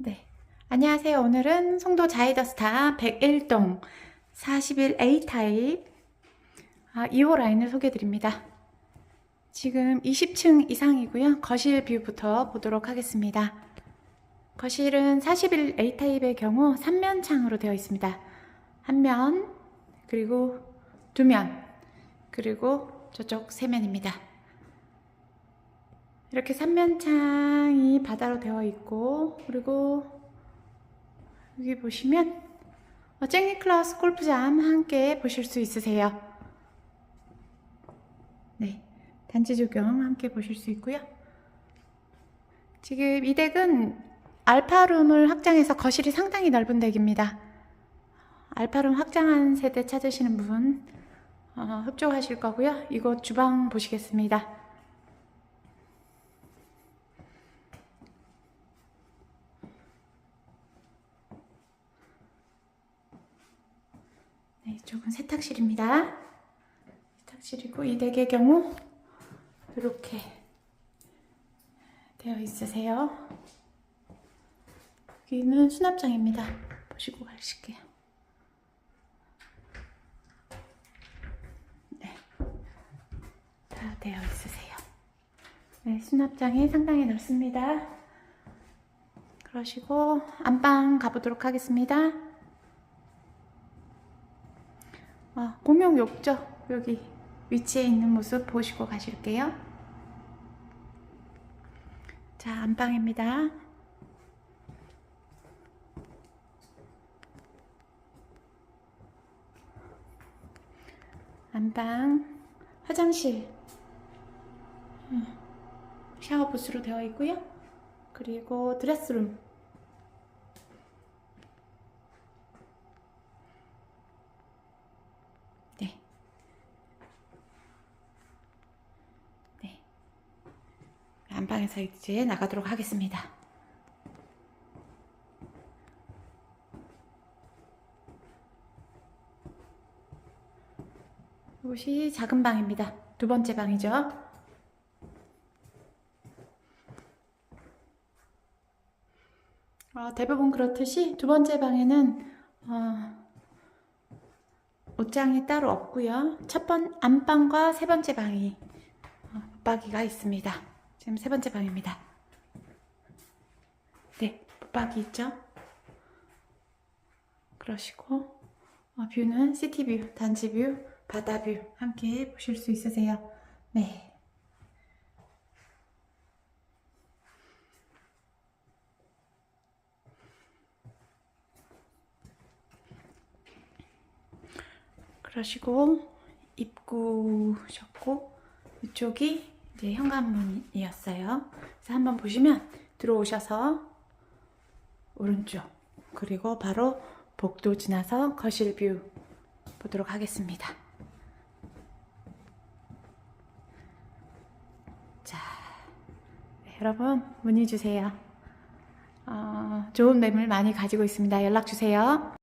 네. 안녕하세요. 오늘은 송도 자이더스타 101동 41A 타입 아, 2호 라인을 소개해 드립니다. 지금 20층 이상이고요. 거실 뷰부터 보도록 하겠습니다. 거실은 41A 타입의 경우 3면 창으로 되어 있습니다. 한 면, 그리고 두 면, 그리고 저쪽 세 면입니다. 이렇게 3면 창이 바다로 되어 있고, 그리고 여기 보시면 클라스 골프장 함께 보실 수 있으세요. 네, 단지 조경 함께 보실 수 있고요. 지금 이 덱은 알파룸을 확장해서 거실이 상당히 넓은 덱입니다. 알파룸 확장한 세대 찾으시는 분 어, 흡족하실 거고요. 이곳 주방 보시겠습니다. 네, 이쪽은 세탁실입니다. 세탁실이고 이 덱의 경우 이렇게 되어 있으세요. 여기는 수납장입니다. 보시고 가실게요. 네, 다 되어 있으세요. 네, 수납장이 상당히 넓습니다. 그러시고 안방 가보도록 하겠습니다. 아, 공용 욕조 여기 위치에 있는 모습 보시고 가실게요. 자, 안방입니다. 안방, 화장실, 음, 샤워 부스로 되어 있고요. 그리고 드레스룸, 네. 네. 안방에서 이제 나가도록 하겠습니다. 이곳이 작은 방입니다. 두 번째 방이죠. 어, 대부분 그렇듯이 두 번째 방에는 어, 옷장이 따로 없고요. 첫 번 안방과 세 번째 방이 어, 붙박이가 있습니다. 지금 세 번째 방입니다. 네, 붙박이 있죠? 그러시고 어, 뷰는 시티뷰, 단지뷰, 바다뷰 함께 보실 수 있으세요. 네. 그러시고 입구셨고 이쪽이 이제 현관문이었어요. 그래서 한번 보시면 들어오셔서 오른쪽 그리고 바로 복도 지나서 거실 뷰 보도록 하겠습니다. 자, 네, 여러분 문의 주세요. 어, 좋은 매물 많이 가지고 있습니다. 연락 주세요.